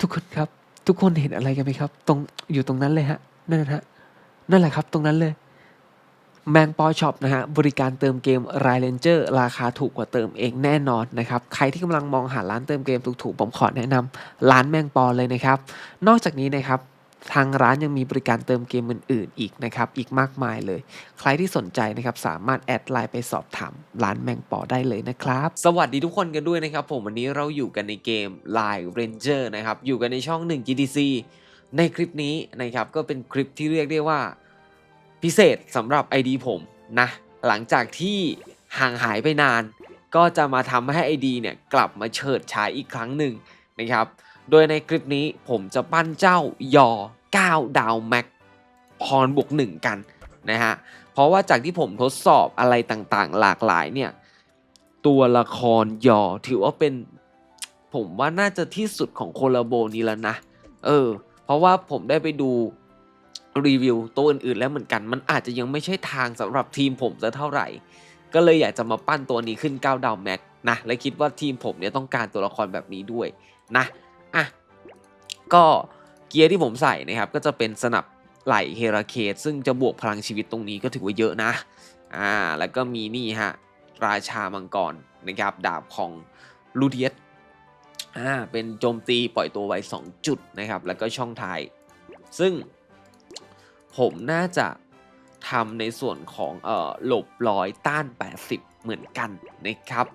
ทุกคนครับ ทุกคนเห็นอะไรกันไหมครับ ตรงอยู่ตรงนั้นเลยฮะนั่นฮะนั่นแหละครับตรงนั้นเลยแมงปอช็อปนะฮะบริการเติมเกมรายเลนเจอร์ราคาถูกกว่าเติมเองแน่นอนนะครับ ใครที่กำลังมองหาร้านเติมเกมถูกๆผมขอแนะนำร้านแมงปอเลยนะครับ นอกจากนี้นะครับ ทางร้านยังมีบริการเติมเกมอื่นๆ อีกนะครับ อีกมากมายเลย ใครที่สนใจนะครับสามารถแอดไลน์ไปสอบถามร้านแมงปอได้เลยนะครับ สวัสดีทุกคนกันด้วยนะครับ ผมวันนี้เราอยู่กันในเกม Line Ranger นะครับ อยู่กันในช่อง 1 GDC ในคลิปนี้นะครับก็เป็นคลิปที่เรียกได้ว่า พิเศษสำหรับ ID ผมนะ หลังจากที่ห่างหายไปนาน ก็จะมาทำให้ ID เนี่ยกลับมาเฉิดฉายอีกครั้งหนึ่งนะครับ โดยในคลิปนี้ผมจะปั้นเจ้ายอ 9 ดาวแม็กพรบวก1กันนะฮะ เพราะว่าจากที่ผมทดสอบอะไรต่างๆ หลากหลายเนี่ย ตัวละครยอถือว่าเป็น ผมว่าน่าจะที่สุดของโคลาโบนี้แล้วนะ เออ เพราะว่าผมได้ไปดูรีวิวตัวอื่นๆ แล้วเหมือนกัน มันอาจจะยังไม่ใช่ทางสำหรับทีมผมซะเท่าไหร่ ก็เลยอยากจะมาปั้นตัวนี้ขึ้น 9 ดาวแม็กนะ และคิดว่าทีมผมเนี่ยต้องการตัวละครแบบนี้ด้วยนะ ก็เกียร์ที่ผมใส่นะครับก็จะเป็นสนับไหลเฮราเคสซึ่งจะบวกพลังชีวิตตรงนี้ก็ถือว่าเยอะนะอ่าแล้วก็มีนี่ฮะราชามังกรนะครับดาบของลูเดียสอ่าเป็นโจมตีปล่อยตัวไว้ 2 จุดนะครับแล้วก็ช่องท้าย ซึ่งผมน่าจะทำในส่วนของเอ่อหลบร้อยต้าน 80 เหมือนกันนะครับ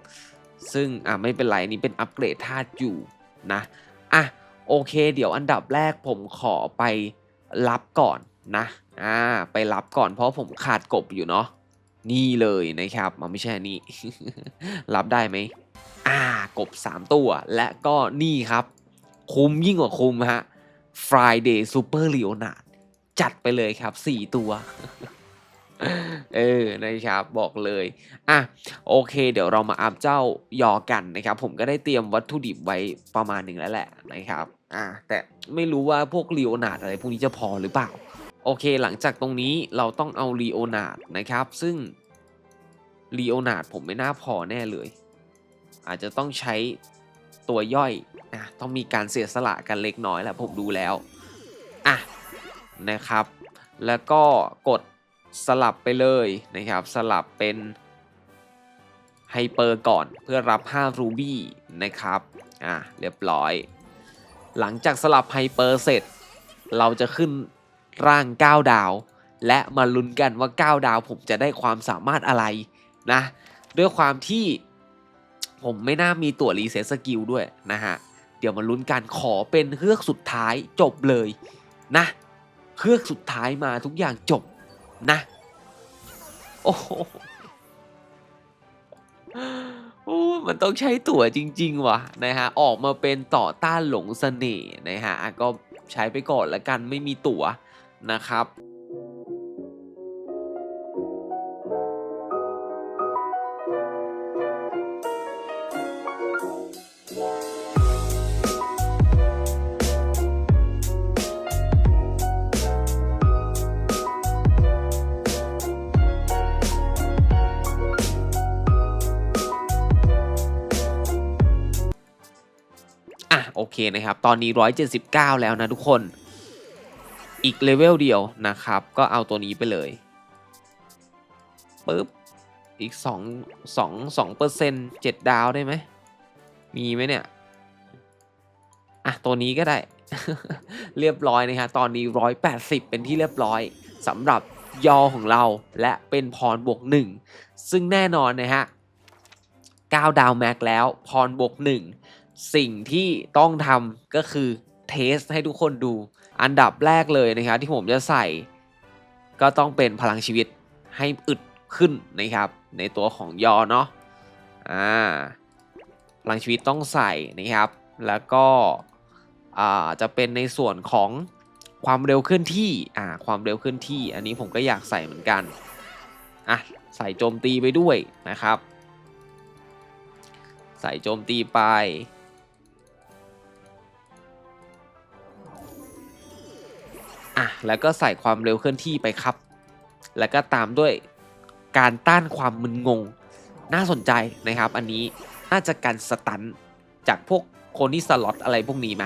ซึ่งอ่าไม่เป็นไรนนี้เป็นอัปเกรดธาตุอยู่นะอะ โอเค เดี๋ยวอันดับแรกผมขอไปรับก่อนนะอ่าไปรับก่อนเพราะผมขาดกบอยู่เนาะนี่เลยนะครับมันไม่ใช่นี้รับได้ไหมอ่ากบ 3 ตัว และก็นี่ครับ คุ้มยิ่งกว่าคุ้มฮะ Friday Super Leonard จัดไปเลยครับ 4 ตัว เออนะครับบอกเลยอะโอเค เดี๋ยวเรามาอัพเจ้ายอกันนะครับ ผมก็ได้เตรียมวัตถุดิบไว้ประมาณหนึ่งแล้วแหละนะครับอะแต่ไม่รู้ว่าพวกลีโอนาดอะไรพวกนี้จะพอหรือเปล่า โอเค หลังจากตรงนี้เราต้องเอาลีโอนาดนะครับ ซึ่งลีโอนาดผมไม่น่าพอแน่เลย อาจจะต้องใช้ตัวย่อยอะต้องมีการเสียสละกันเล็กน้อยแหละผมดูแล้วอะนะครับ แล้วก็กด สลับไปเลยนะครับ สลับเป็นไฮเปอร์ก่อนเพื่อรับ5รูบี้นะครับ อะเรียบร้อย หลังจากสลับไฮเปอร์เสร็จ เราจะขึ้นร่าง 9 ดาว และมาลุ้นกันว่า 9 ดาวผมจะได้ความสามารถอะไรนะ ด้วยความที่ผมไม่น่ามีตัวรีเซ็ตสกิลด้วยนะฮะ เดี๋ยวมาลุ้นกันขอเป็นเฮือกสุดท้ายจบเลยนะ เฮือกสุดท้ายมาทุกอย่างจบ นะ โอ้โหมันต้องใช้ตั๋วจริง ๆ ว่ะนะฮะ ออกมาเป็นต่อต้านหลงเสน่ห์นะฮะก็ใช้ไปก่อนละกันไม่มีตั๋วนะครับ นะครับ ตอนนี้ 179 แล้วนะทุกคน อีกเลเวลเดียวนะครับ ก็เอาตัวนี้ไปเลยปึ๊บ อีก 2 2 2เปอร์เซ็นต์7ดาวได้ไหม มีไหมเนี่ย อะ ตัวนี้ก็ได้ เรียบร้อยนะครับ ตอนนี้ 180 เป็นที่เรียบร้อยสำหรับยอของเราและเป็นพรบวก 1 ซึ่งแน่นอนนะฮะ9ดาวแม็กแล้วพรบวก 1 สิ่งที่ต้องทำก็คือเทสให้ทุกคนดู อันดับแรกเลยนะครับที่ผมจะใส่ ก็ต้องเป็นพลังชีวิตให้อึดขึ้นนะครับ ในตัวของยอเนาะอ่าพลังชีวิตต้องใส่นะครับ แล้วก็อ่าจะเป็นในส่วนของความเร็วเคลื่อนที่อ่าความเร็วเคลื่อนที่ อันนี้ผมก็อยากใส่เหมือนกันอะใส่โจมตีไปด้วยนะครับ ใส่โจมตีไป อะแล้วก็ใส่ความเร็วเคลื่อนที่ไปครับ แล้วก็ตามด้วยการต้านความมึนงง น่าสนใจนะครับ อันนี้น่าจะกันสตันจากพวกคนที่สล็อตอะไรพวกนี้ไหม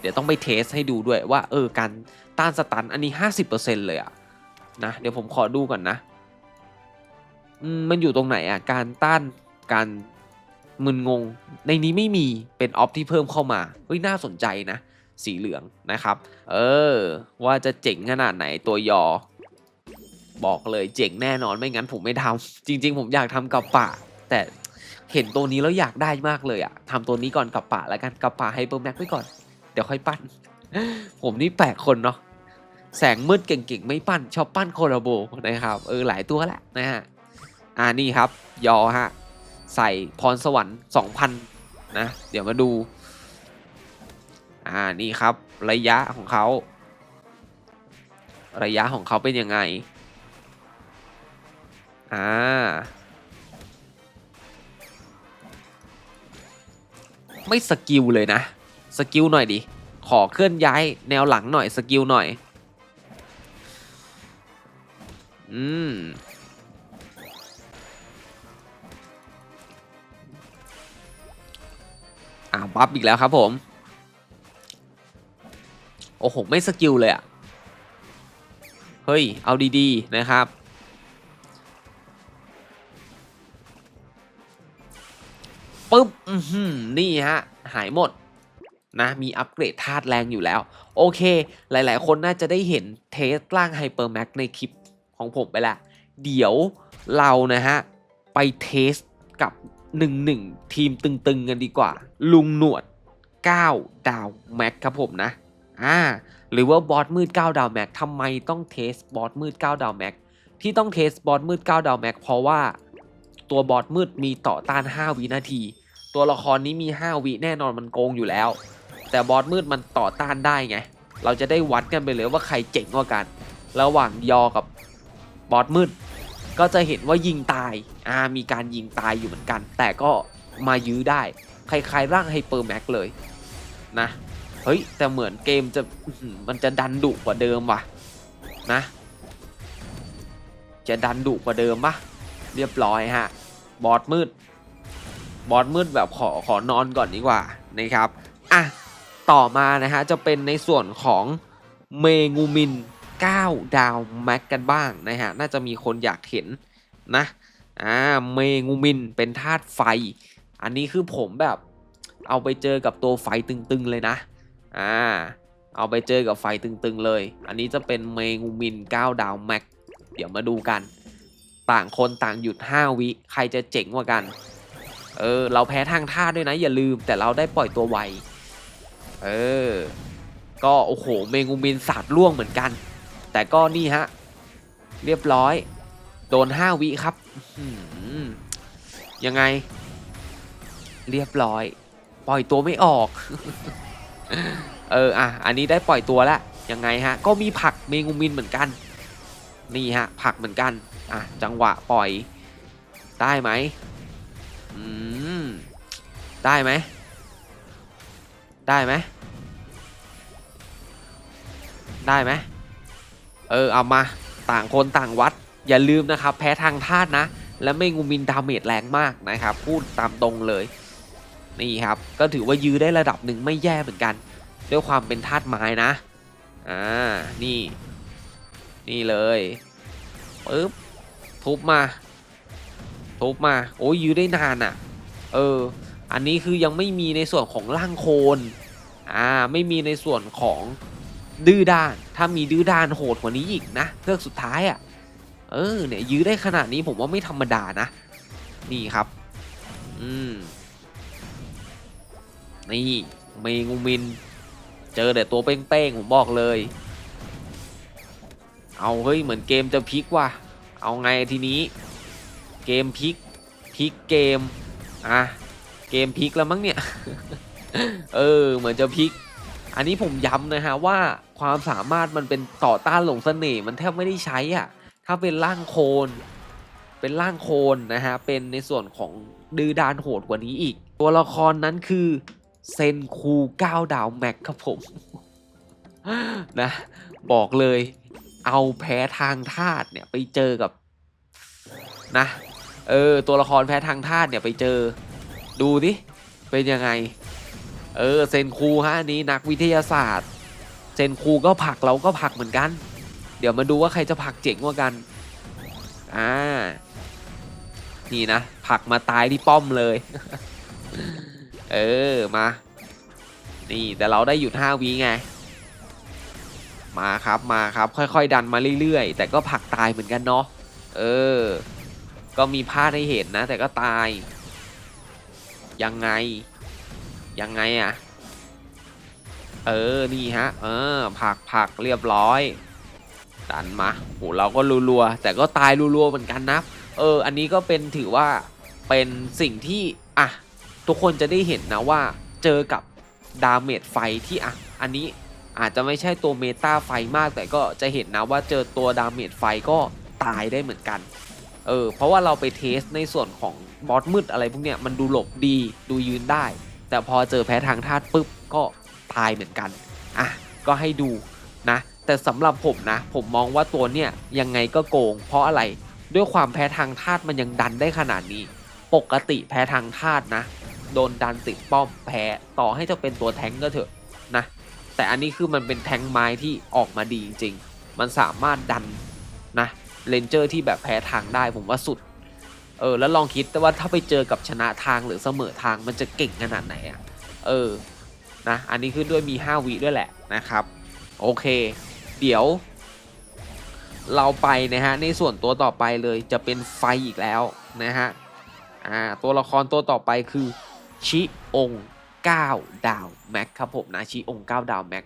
เดี๋ยวต้องไปเทสให้ดูด้วยว่าเออการต้านสตันอันนี้ 50%เลยอะนะเดี๋ยวผมขอดูก่อนนะมมันอยู่ตรงไหนอะการต้านการมึนงง ในนี้ไม่มีเป็นออฟที่เพิ่มเข้ามาเฮ้ยน่าสนใจนะ สีเหลืองนะครับ เออ ว่าจะเจ๋งขนาดไหนตัวยอ บอกเลยเจ๋งแน่นอนไม่งั้นผมไม่ทำจริง ๆ ผมอยากทำกับปะ แต่เห็นตัวนี้แล้วอยากได้มากเลยอะทำตัวนี้ก่อนกับปะแล้วกันกับปะไฮเปอร์แม็กไว้ก่อน เดี๋ยวค่อยปั้น ผมนี่แปลกคนเนาะแสงมืดเก่งๆ ไม่ปั้นชอบปั้นโคลาโบนะครับ เออหลายตัวแหละนะฮะอ่านี่ครับ ยอฮะ ใส่พรสวรรค์ 2,000 นะ เดี๋ยวมาดู อ่านี่ครับระยะของเขา ระยะของเขาเป็นยังไง อ่า ไม่สกิลเลยนะ สกิลหน่อยดิ ขอเคลื่อนย้ายแนวหลังหน่อยสกิลหน่อย อืมอ่าบัฟอีกแล้วครับผม โอ้โห ไม่สกิลเลยอะเฮ้ย เอาดีๆ นะครับ ปึ๊บอือหือนี่ฮะ หายหมดนะ มีอัปเกรดธาตุแรงอยู่แล้ว โอเค หลายๆ คนน่าจะได้เห็นเทสร่างไฮเปอร์แม็กในคลิปของผมไปละ เดี๋ยวเรานะฮะ ไปเทสกับ 1-1 ทีมตึงๆ กันดีกว่า ลุงหนวด 9 ดาวแม็กครับผมนะ อ่าหรือว่าบอสมืด9ดาวแม็กทำไมต้องเทสบอสมืด9ดาวแม็กที่ต้องเทสบอสมืด9ดาวแม็กเพราะว่าตัวบอสมืดมีต่อต้าน 5 วินาที ตัวละครนี้มี 5 วิแน่นอนมันโกงอยู่แล้ว แต่บอสมืดมันต่อต้านได้ไง เราจะได้วัดกันไปเลยว่าใครเจ๋งกว่ากัน ระหว่างยอกับบอสมืด ก็จะเห็นว่ายิงตายอ่ามีการยิงตายอยู่เหมือนกัน แต่ก็มายื้อได้คล้ายๆร่างไฮเปอร์แม็กเลยนะ ฮ้ย แต่เหมือนเกมจะมันจะดันดุกว่าเดิมว่ะนะ จะดันดุกว่าเดิมปะเรียบร้อยฮะ บอสมืด บอสมืดแบบขอขอนอนก่อนดีกว่านะครับอะต่อมานะฮะจะเป็นในส่วนของเมงูมิน 9 ดาวแม็กกันบ้างนะฮะน่าจะมีคนอยากเห็นนะอ่าเมงูมินเป็นธาตุไฟ อันนี้คือผมแบบเอาไปเจอกับตัวไฟตึงๆเลยนะ อ่า เอาไปเจอกับไฟตึงๆเลย อันนี้จะเป็นเมงูมิน 9 ดาวแม็ก เดี๋ยวมาดูกัน ต่างคนต่างหยุด 5 วิ ใครจะเจ๋งกว่ากัน เออ เราแพ้ทางท่าด้วยนะ อย่าลืม แต่เราได้ปล่อยตัวไว เออ ก็โอ้โห เมงูมินสาดล่วงเหมือนกัน แต่ก็นี่ฮะ เรียบร้อย โดน 5 วิครับยังไง เรียบร้อย ปล่อยตัวไม่ออก เอออะอันนี้ได้ปล่อยตัวแล้วยังไงฮะ ก็มีผักเมงูมินเหมือนกัน นี่ฮะ ผักเหมือนกัน อะ จังหวะปล่อย ได้ไหมอืม ได้ไหม ได้ไหม ได้ไหม เออ เอามา ต่างคนต่างวัด อย่าลืมนะครับ แพ้ทางธาตุนะ และไม่งูมินดาเมจแรงมากนะครับ พูดตามตรงเลย นี่ครับ ก็ถือว่ายื้อได้ระดับหนึ่งไม่แย่เหมือนกัน ด้วยความเป็นธาตุไม้นะอ่านี่ นี่เลยปึ๊บทุบมาทุบมา โอ้ยยื้อได้นานอะ เออ อันนี้คือยังไม่มีในส่วนของร่างโคนอ่าไม่มีในส่วนของดื้อด้าน ถ้ามีดื้อด้านโหดกว่านี้อีกนะเพื่อกสุดท้ายอะ เออเนี่ยยื้อได้ขนาดนี้ผมว่าไม่ธรรมดานะ นี่ครับ อืม นี่เมงูมิน เจอแต่ตัวเป้งๆ ผมบอกเลย เอาเฮ้ยเหมือนเกมจะพลิกว่ะ เอาไงทีนี้ เกมพลิกพลิกเกม อะ เกมพลิกแล้วมั้งเนี่ย เออเหมือนจะพลิก อันนี้ผมย้ำนะฮะว่าความสามารถมันเป็นต่อต้านหลงเสน่ห์มันแทบไม่ได้ใช้อะ ถ้าเป็นร่างโคลนเป็นร่างโคลนนะฮะ เป็นในส่วนของดื้อดานโหดกว่านี้อีก ตัวละครนั้นคือ เซนคู9ดาวแม็กครับผม นะ บอกเลย เอาแพ้ทางธาตุเนี่ยไปเจอกับ นะ เออ ตัวละครแพ้ทางธาตุเนี่ยไปเจอ ดูดิเป็นยังไง เออ เซนคูฮะอันนี้นักวิทยาศาสตร์ เซนคูก็ผักเราก็ผักเหมือนกัน เดี๋ยวมาดูว่าใครจะผักเจ๋งกว่ากัน อ่า นี่นะ ผักมาตายที่ป้อมเลย เออมา นี่แต่เราได้หยุด5วิไง มาครับมาครับค่อยๆ ดันมาเรื่อยๆ แต่ก็ผลักตายเหมือนกันเนาะเออ ก็มีพลาดให้เห็นนะ แต่ก็ตาย ยังไง ยังไงอะเออนี่ฮะ เออผลักผลักเรียบร้อยดันมาโหเราก็รัวๆแต่ก็ตายรัวๆเหมือนกันนะ เออ อันนี้ก็เป็นถือว่าเป็นสิ่งที่ อะ ทุกคนจะได้เห็นนะว่าเจอกับดาเมจไฟที่อะอันนี้อาจจะไม่ใช่ตัวเมตาไฟมากแต่ก็จะเห็นนะว่าเจอตัวดาเมจไฟก็ตายได้เหมือนกันเออเพราะว่าเราไปเทสในส่วนของบอสมืดอะไรพวกเนี้ยมันดูหลบดีดูยืนได้ แต่พอเจอแพ้ทางธาตุปุ๊บก็ตายเหมือนกันอะก็ให้ดูนะแต่สำหรับผมนะผมมองว่าตัวเนี้ยยังไงก็โกง เพราะอะไรด้วยความแพ้ทางธาตุมันยังดันได้ขนาดนี้ ปกติแพ้ทางธาตุนะ โดนดันติดป้อมแพ้ต่อให้จะเป็นตัวแทงก็เถอะนะแต่อันนี้คือมันเป็นแทงไม้ที่ออกมาดีจริงๆ มันสามารถดันนะเลนเจอร์ที่แบบแพ้ทางได้ผมว่าสุดเออแล้วลองคิดแต่ว่าถ้าไปเจอกับชนะทางหรือเสมอทางมันจะเก่งขนาดไหนอะ่ะเออนะอันนี้คือด้วยมี 5วิด้วยแหละนะครับ โอเค เดี๋ยว เราไปนะฮะในส่วนตัวต่อไปเลยจะเป็นไฟอีกแล้วนะฮะอ่าตัวละครตัวต่อไปคือ ชิอง9ดาวแม็กครับผมนะชิอง9ดาวแม็ก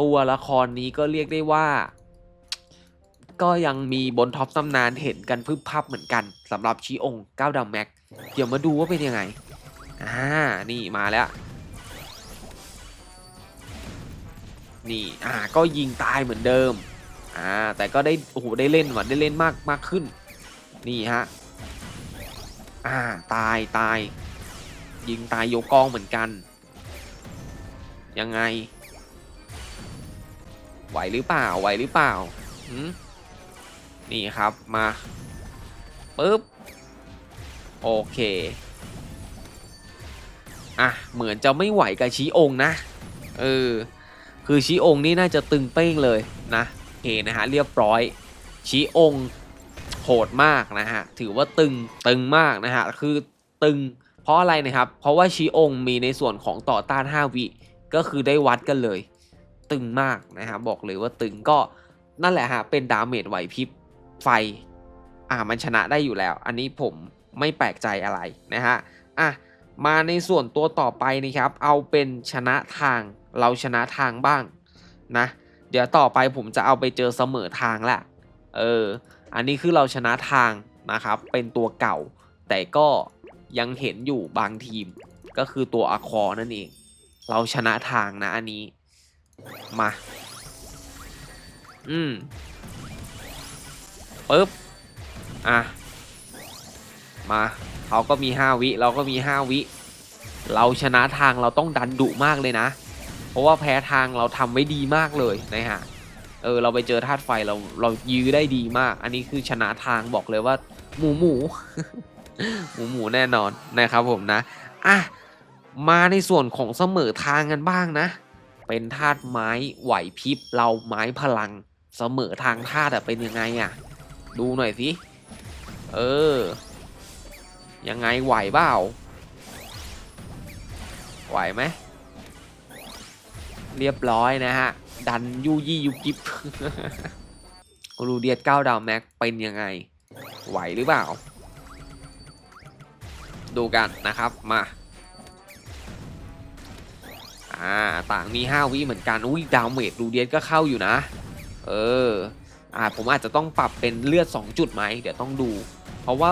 ตัวละครนี้ก็เรียกได้ว่า ก็ยังมีบนท็อปตำนานเห็นกันพึบพับเหมือนกันสำหรับชิอง9ดาวแม็กเดี๋ยวมาดูว่าเป็นยังไงอ่านี่มาแล้วนี่อ่าก็ยิงตายเหมือนเดิมอ่าแต่ก็ได้โอ้โหได้เล่นว่ะได้เล่นมากมากขึ้น นี่ฮะอ่าตายตาย ยิงตายยกกองเหมือนกัน ยังไง ไหวหรือเปล่าไหวหรือเปล่าหืมนี่ครับมาปึ๊บโอเคอะเหมือนจะไม่ไหวกับชี้องนะเออคือชี้องนี่น่าจะตึงเป้งเลยนะโอเคนะฮะเรียบร้อยชี้องโหดมากนะฮะถือว่าตึงตึงมากนะฮะคือตึง ราะอะไรนะครับ เพราะว่าชี้องค์มีในส่วนของต่อต้าน 5 วิก็คือได้วัดกันเลย ตึงมากนะฮะบอกเลยว่าตึงก็นั่นแหละฮะเป็นดาเมจไหวพริบไฟ อ่ามันชนะได้อยู่แล้ว อันนี้ผมไม่แปลกใจอะไรนะฮะอะมาในส่วนตัวต่อไปนะครับ เอาเป็นชนะทางเราชนะทางบ้างนะ เดี๋ยวต่อไปผมจะเอาไปเจอเสมอทางแหละเอออันนี้คือเราชนะทางนะครับ เป็นตัวเก่า แต่ก็ ยังเห็นอยู่บางทีมก็คือตัวอคอนั่นเอง เราชนะทางนะอันนี้ มา อืมปึ๊บ อะ มาเขาก็มี 5 วิ เราก็มี 5 วิ เราชนะทางเราต้องดันดุมากเลยนะ เพราะว่าแพ้ทางเราทำไว้ดีมากเลยนะฮะ เออ เราไปเจอธาตุไฟเราเรายื้อได้ดีมาก อันนี้คือชนะทางบอกเลยว่า หมูหมู หมูหมูแน่นอนนะครับผมนะอะมาในส่วนของเสมอทางกันบ้างนะ เป็นธาตุไม้ไหวพริบเราไม้พลังเสมอทางธาตุเป็นยังไงอะดูหน่อยสิเออ ยังไงไหวเปล่าไหวไหมเรียบร้อยนะฮะ ดันยูยี่ยุบยิบรูเดียดเก้าดาวแม็กเป็นยังไง ไหวหรือเปล่า ดูกันนะครับมาอ่าต่างมี 5 วิเหมือนกันอุ้ยดาวเมจรูเดียดก็เข้าอยู่นะ เอออ่าผมอาจจะต้องปรับเป็นเลือด 2 จุดไหมเดี๋ยวต้องดู เพราะว่า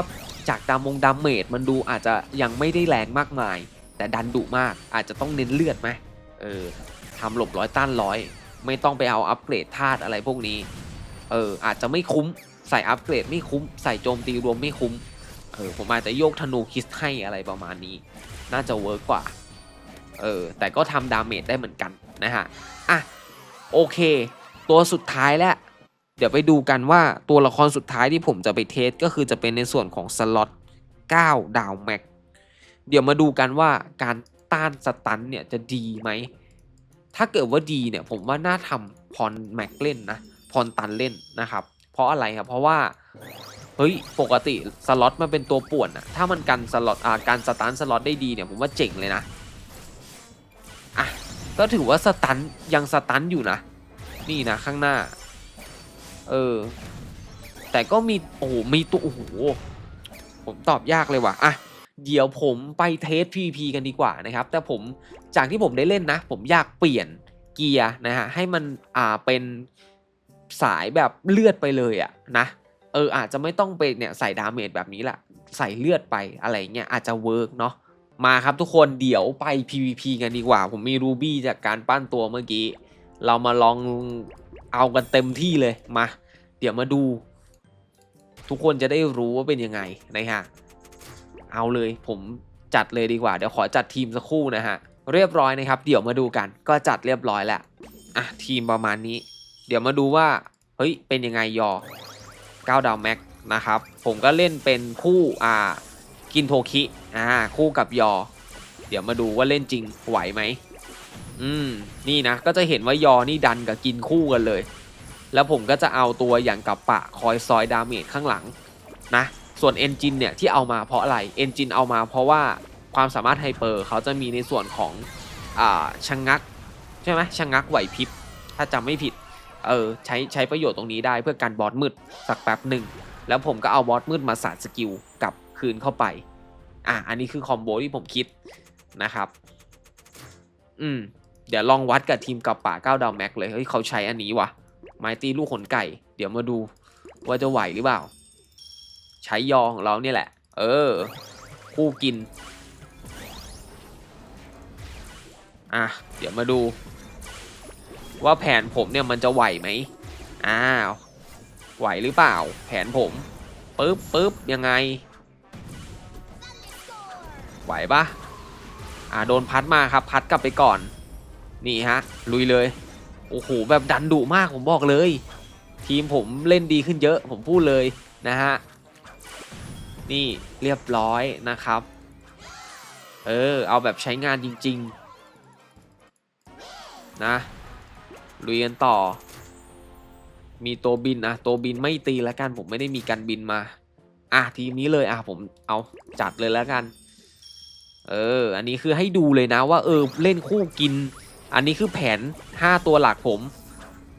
จากดามงดามเมจมันดูอาจจะยังไม่ได้แรงมากมาย แต่ดันดุมากอาจจะต้องเน้นเลือดไหมเออทำหลบร้อยต้านร้อย ไม่ต้องไปเอาอัปเกรดธาตุอะไรพวกนี้ เอออาจจะไม่คุ้มใส่อัปเกรดไม่คุ้ม ใส่โจมตีรวมไม่คุ้ม เออผมอาจจะโยกธนูคิสให้อะไรประมาณนี้ น่าจะเวิร์กกว่า เออ แต่ก็ทำดาเมจได้เหมือนกันนะฮะ อะ โอเค ตัวสุดท้ายแล้ว เดี๋ยวไปดูกันว่าตัวละครสุดท้ายที่ผมจะไปเทสก็คือจะเป็นในส่วนของสล็อต9ดาวแม็ก เดี๋ยวมาดูกันว่าการต้านสตันเนี่ยจะดีไหม ถ้าเกิดว่าดีเนี่ยผมว่าน่าทำพรแม็กเล่นนะ พรตันเล่นนะครับ เพราะอะไรครับ เพราะว่า เฮ้ย ปกติสล็อตมันเป็นตัวป่วนอะถ้ามันกันสล็อตอ่าการสตันสล็อตได้ดีเนี่ยผมว่าเจ๋งเลยนะ อะ ก็ถือว่าสตันยังสตันอยู่นะ นี่นะข้างหน้า เออ แต่ก็มี โอ้มีตัว โอ้โห ผมตอบยากเลยว่ะ อะ เดี๋ยวผมไปเทส PVP กันดีกว่านะครับ แต่ผม จากที่ผมได้เล่นนะ ผมอยากเปลี่ยนเกียร์นะฮะ ให้มัน อ่า เป็นสายแบบเลือดไปเลยอะนะ เอออาจจะไม่ต้องไปเนี่ยใส่ดาเมจแบบนี้แหละใส่เลือดไปอะไรเงี้ยอาจจะเวิร์กเนาะมาครับทุกคนเดี๋ยวไป PVP กันดีกว่า ผมมีรูบี้จากการปั้นตัวเมื่อกี้ เรามาลองเอากันเต็มที่เลยมา เดี๋ยวมาดู ทุกคนจะได้รู้ว่าเป็นยังไงนะฮะเอาเลยผมจัดเลยดีกว่า เดี๋ยวขอจัดทีมสักคู่นะฮะเรียบร้อยนะครับ เดี๋ยวมาดูกันก็จัดเรียบร้อยแล้วอะทีมประมาณนี้ เดี๋ยวมาดูว่าเฮ้ยเป็นยังไงยอ 9 ดาวแม็กนะครับ ผมก็เล่นเป็นคู่อ่ากินโทคิอ่าคู่กับยอ เดี๋ยวมาดูว่าเล่นจริงไหวไหมอืมนี่นะก็จะเห็นว่ายอนี่ดันกับกินคู่กันเลย แล้วผมก็จะเอาตัวอย่างกับปะคอยซอยดาเมจข้างหลังนะส่วนเอนจินเนี่ยที่เอามาเพราะอะไรเอนจินเอามาเพราะว่าความสามารถไฮเปอร์เขาจะมีในส่วนของอ่าชะงงักใช่ไหมชะงงักไหวพริบถ้าจำไม่ผิด เออใช้ใช้ประโยชน์ตรงนี้ได้เพื่อการบอสมืดสักแป๊บหนึ่ง แล้วผมก็เอาบอสมืดมาสาดสกิลกลับคืนเข้าไป อะอันนี้คือคอมโบที่ผมคิดนะครับ อืม เดี๋ยวลองวัดกับทีมกับป่า9ดาวแม็กเลย เฮ้ยเขาใช้อันนี้วะไม้ตีลูกขนไก่ เดี๋ยวมาดูว่าจะไหวหรือเปล่า ใช้ยอของเราเนี่ยแหละ เออ คู่กิน อะ เดี๋ยวมาดู ว่าแผนผมเนี่ยมันจะไหวไหมอ้าวไหวหรือเปล่า แผนผมปึ๊บปึ๊บยังไง ไหวปะอ่าโดนพัดมาครับพัดกลับไปก่อน นี่ฮะ ลุยเลยโอ้โหแบบดันดุมากผมบอกเลย ทีมผมเล่นดีขึ้นเยอะผมพูดเลยนะฮะนี่เรียบร้อยนะครับ เออ เอาแบบใช้งานจริง ๆ นะ ลุยกันต่อ มีตัวบินอะตัวบินไม่ตีแล้วกันผมไม่ได้มีการบินมา อะทีมนี้เลยอะผมเอาจัดเลยแล้วกัน เออ อันนี้คือให้ดูเลยนะว่า เออเล่นคู่กิน อันนี้คือแผน 5 ตัวหลักผม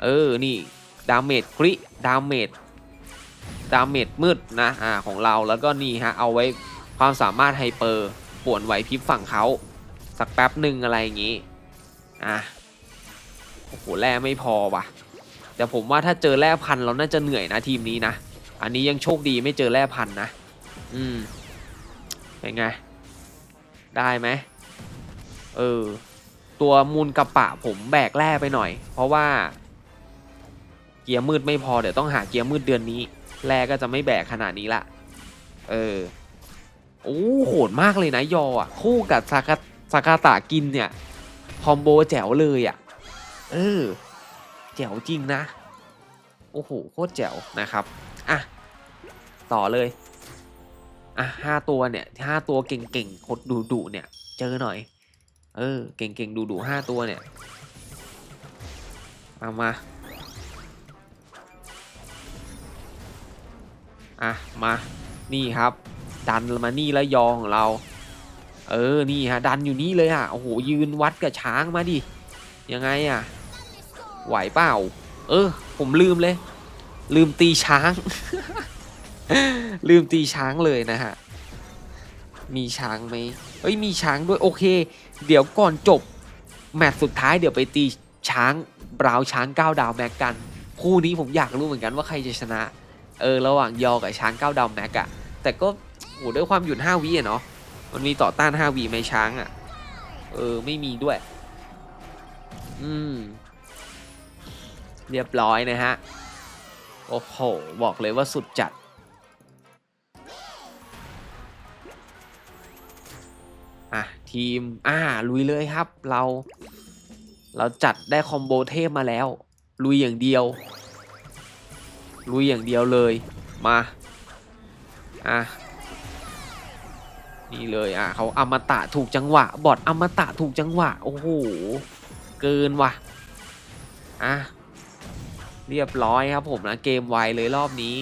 เออนี่ดาเมจคริดาเมจดาเมจมืดนะอ่าของเราแล้วก็นี่ฮะเอาไว้ความสามารถไฮเปอร์ป่วนไหวพริบฝั่งเขาสักแป๊บหนึ่งอะไรอย่างงี้ อะ โอ้โหแร่ไม่พอว่ะ แต่ผมว่าถ้าเจอแร่พันเราน่าจะเหนื่อยนะทีมนี้นะ อันนี้ยังโชคดีไม่เจอแร่พันนะ อืมเป็นไง ได้ไหมเออ ตัวมูลกระปะผมแบกแร่ไปหน่อย เพราะว่า เกียร์มืดไม่พอเดี๋ยวต้องหาเกียร์มืดเดือนนี้แร่ก็จะไม่แบกขนาดนี้ละเออโอ้โหดมากเลยนะยออะ คู่กับซากาซากาตะกินเนี่ยคอมโบแจ๋วเลยอะ เออแจ๋วจริงนะ โอ้โหโคตรแจ๋วนะครับ อะ ต่อเลย อะห้าตัวเนี่ยห้าตัวเก่งๆโคตรดุดุๆเนี่ย เจอหน่อย เออ เก่งๆดุดุๆห้าตัวเนี่ย เอามา อะ มา นี่ครับ ดันมานี่แล้วยอของเรา เออ นี่ฮะ ดันอยู่นี่เลยอะโอ้โห ยืนวัดกับช้างมาดิ ยังไงอะ ไหวเปล่า เออ ผมลืมเลย ลืมตีช้าง ลืมตีช้างเลยนะฮะ มีช้างไหมเอ้ย มีช้างด้วย โอเค เดี๋ยวก่อนจบ แมตช์สุดท้ายเดี๋ยวไปตีช้างบราวช้างเก้าดาวแม็กกัน คู่นี้ผมอยากรู้เหมือนกันว่าใครจะชนะ เออ ระหว่างยอกับช้างเก้าดาวแม็กอะแต่ก็โหด้วยความหยุดห้าวิอะเนาะ มันมีต่อต้านห้าวิไหมช้างอะเออ ไม่มีด้วย อืม เรียบร้อยนะฮะ โอ้โห บอกเลยว่าสุดจัด อะ ทีม อ่า ลุยเลยครับ เรา เราจัดได้คอมโบเทพมาแล้ว ลุยอย่างเดียว ลุยอย่างเดียวเลย มา อะนี่เลยอะเขาอมตะถูกจังหวะ บอดอมตะถูกจังหวะ โอ้โห เกินว่ะ อะ เรียบร้อยครับผมนะเกมไวเลยรอบนี้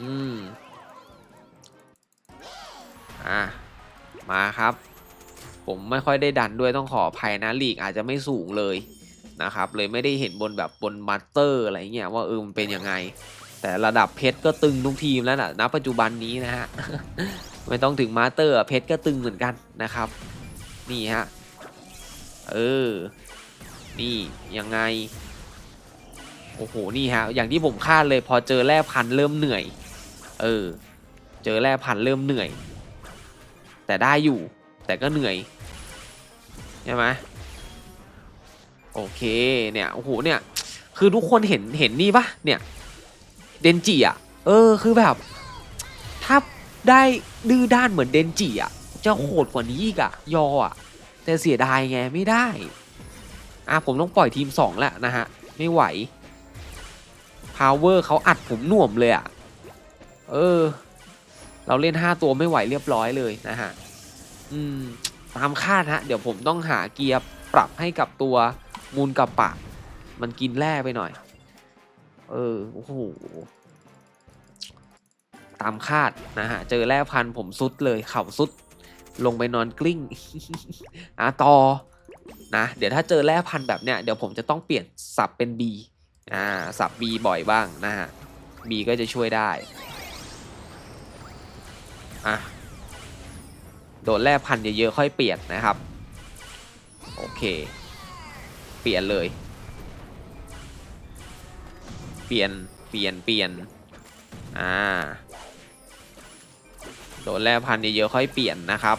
อืม อะ มาครับ ผมไม่ค่อยได้ดันด้วยต้องขออภัยนะลีกอาจจะไม่สูงเลยนะครับ เลยไม่ได้เห็นบนแบบบนมาสเตอร์อะไรเงี้ยว่าเออมันเป็นยังไง แต่ระดับเพชรก็ตึงทุกทีมแล้วนะณปัจจุบันนี้นะฮะ ไม่ต้องถึงมาสเตอร์เพชรก็ตึงเหมือนกันนะครับ นี่ฮะ เออ นี่ยังไง โอ้โห นี่ฮะ อย่างที่ผมคาดเลยพอเจอแร่พันเริ่มเหนื่อย เออ เจอแร่พันเริ่มเหนื่อย แต่ได้อยู่ แต่ก็เหนื่อย ใช่ไหมโอเค เนี่ย โอ้โห เนี่ย คือทุกคนเห็น เห็นนี่ปะเนี่ย เดนจิอะ เออ คือแบบ ถ้าได้ดื้อด้านเหมือนเดนจิอะ จะโหดกว่านี้อีกอะ ยออะ แต่เสียดายไง ไม่ได้ อะ ผมต้องปล่อยทีมสองแล้วนะฮะ ไม่ไหว พาวเวอร์เขาอัดผมหน่วมเลยอะ เออ เราเล่น 5 ตัวไม่ไหวเรียบร้อยเลยนะฮะ อืม ตามคาดฮะ เดี๋ยวผมต้องหาเกียร์ปรับให้กับตัวมูลกับปะ มันกินแร่ไปหน่อย เออ โอ้โห ตามคาดนะฮะ เจอแร่พันผมสุดเลยเข่าสุด ลงไปนอนกลิ้งอะต่อนะ เดี๋ยวถ้าเจอแร่พันแบบเนี้ย เดี๋ยวผมจะต้องเปลี่ยนสับเป็น B อ่าสับ B บ่อยบ้างนะฮะ B ก็จะช่วยได้อะโดนแร่พันเยอะๆค่อยเปลี่ยนนะครับ โอเค เปลี่ยนเลย เปลี่ยนเปลี่ยนเปลี่ยนอ่าโดนแร่พันเยอะๆค่อยเปลี่ยนนะครับ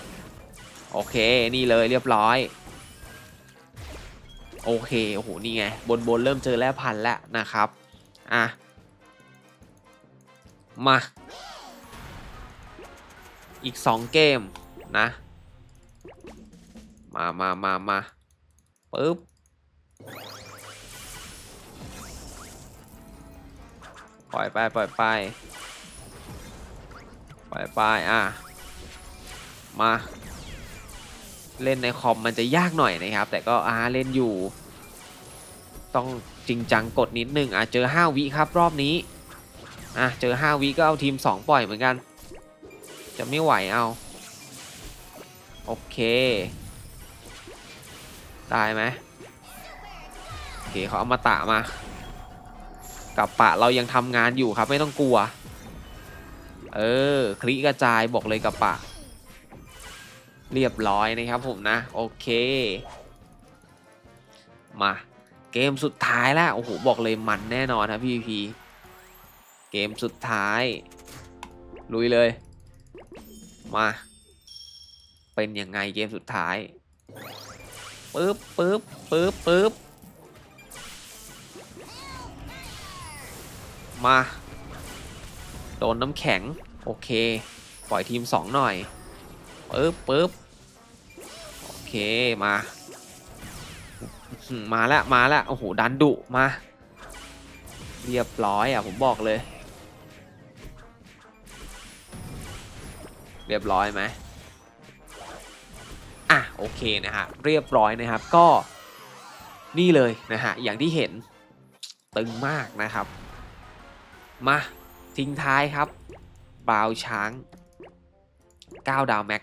โอเคนี่เลยเรียบร้อย โอเค โอ้โห นี่ไง บนบนๆเริ่มเจอแร่พันแล้วนะครับ อะ มา อีก 2 เกมนะ มามามามาปึ๊บ ปล่อยไป ปล่อยไป ปล่อยไป อะ มา เล่นในคอมมันจะยากหน่อยนะครับ แต่ก็อาเล่นอยู่ ต้องจริงจังกดนิดนึงอะเจอ 5 วิครับรอบนี้อะเจอ 5 วิก็เอาทีม 2 ปล่อยเหมือนกัน จะไม่ไหวเอา โอเค ได้ไหมโอเคเขาเอามาตะมา กับปะเรายังทำงานอยู่ครับไม่ต้องกลัว เออ คลิกระจายบอกเลยกับปะ เรียบร้อยนะครับผมนะ โอเค มาเกมสุดท้ายแล้วโอ้โหบอกเลยมันแน่นอนครับพี่พีเกมสุดท้าย ลุยเลย มา เป็นยังไงเกมสุดท้ายปึ๊บปึ๊บปึ๊บปึ๊บมา โดนน้ำแข็ง โอเค ปล่อยทีม 2 หน่อย ปึ๊บปึ๊บโอเคมามาแล้วมาแล้วโอ้โหดันดุมา เรียบร้อยอะผมบอกเลย เรียบร้อยไหมอะโอเคนะฮะเรียบร้อยนะครับก็นี่เลยนะฮะอย่างที่เห็นตึงมากนะครับ มาทิ้งท้ายครับบาวช้าง 9 ดาวแม็ก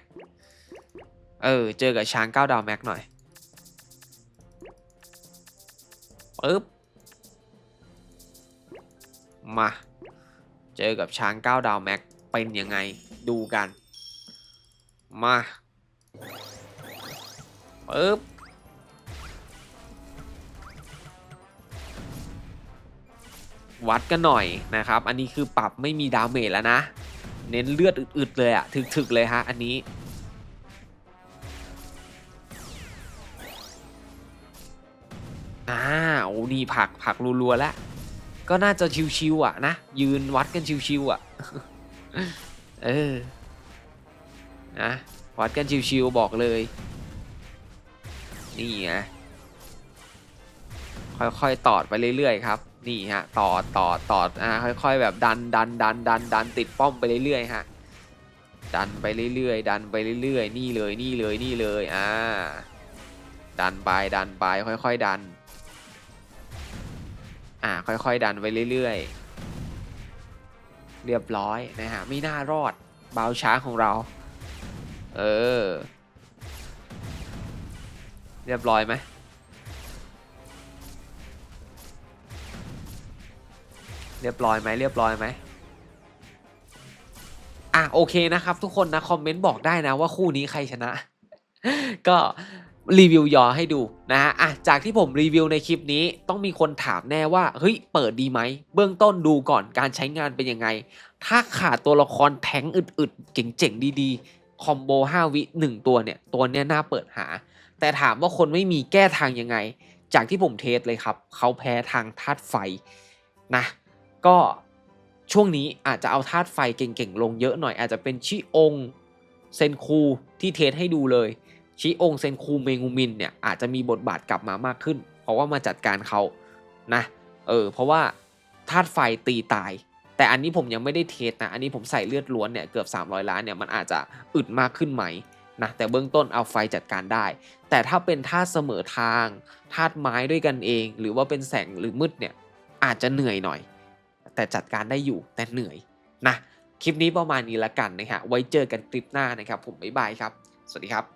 เออ เจอกับช้าง9ดาวแม็กหน่อยปึ๊บ มา เจอกับช้าง9ดาวแม็กเป็นยังไงดูกัน มาปึ๊บวัดกันหน่อยนะครับ อันนี้คือปรับไม่มีดาเมจแล้วนะ เน้นเลือดอึดๆเลยอะถึกๆเลยฮะ อันนี้ อ่าโอ้นี่ผักผักรัวๆแล้ว ก็น่าจะชิวๆอะนะ ยืนวัดกันชิวๆอะ เออ นะวัดกันชิวๆบอกเลย นี่ไงค่อยๆ ตอดไปเรื่อยๆครับ นี่ฮะ ตอดตอดตอดอ่าค่อย ๆ แบบดันดันดันดันดันติดป้อมไปเรื่อยๆฮะ ดันไปเรื่อยๆ ดันไปเรื่อยๆ นี่เลยนี่เลยนี่เลย อ่า ดันไปดันไปค่อย ๆ ดัน อ่าค่อยๆดันไปเรื่อยๆ เรียบร้อยนะฮะไม่น่ารอดเบาช้าของเรา เออ เรียบร้อยไหมเรียบร้อยไหมเรียบร้อยไหมอะโอเคนะครับทุกคนนะ คอมเมนต์บอกได้นะว่าคู่นี้ใครชนะ ก็ รีวิวยอให้ดูนะฮะอะจากที่ผมรีวิวในคลิปนี้ต้องมีคนถามแน่ว่าเฮ้ยเปิดดีไหม เบื้องต้นดูก่อนการใช้งานเป็นยังไง ถ้าขาดตัวละครแท้งอึดๆ เจ๋งๆ ดีๆ คอมโบ 5 วิ 1 ตัวเนี่ย ตัวเนี้ยน่าเปิดหา แต่ถามว่าคนไม่มีแก้ทางยังไง จากที่ผมเทสเลยครับ เขาแพ้ทางธาตุไฟนะ ก็ช่วงนี้อาจจะเอาธาตุไฟเก่งๆ ลงเยอะหน่อยอาจจะเป็นชิองเซนคูที่เทสให้ดูเลย ชิองเซนคูเมงูมินเนี่ยอาจจะมีบทบาทกลับมามากขึ้น เพราะว่ามาจัดการเขานะเออเพราะว่าธาตุไฟตีตาย แต่อันนี้ผมยังไม่ได้เทสนะอันนี้ผมใส่เลือดล้วนเนี่ยเกือบ 300 ล้านเนี่ยมันอาจจะอึดมากขึ้นไหมนะแต่เบื้องต้นเอาไฟจัดการได้ แต่ถ้าเป็นธาตุเสมอทางธาตุไม้ด้วยกันเอง หรือว่าเป็นแสงหรือมืดเนี่ยอาจจะเหนื่อยหน่อย แต่จัดการได้อยู่แต่เหนื่อยนะคลิปนี้ประมาณนี้ละกันนะฮะไว้เจอกันคลิปหน้านะครับ ผมบ๊ายบายครับ สวัสดีครับ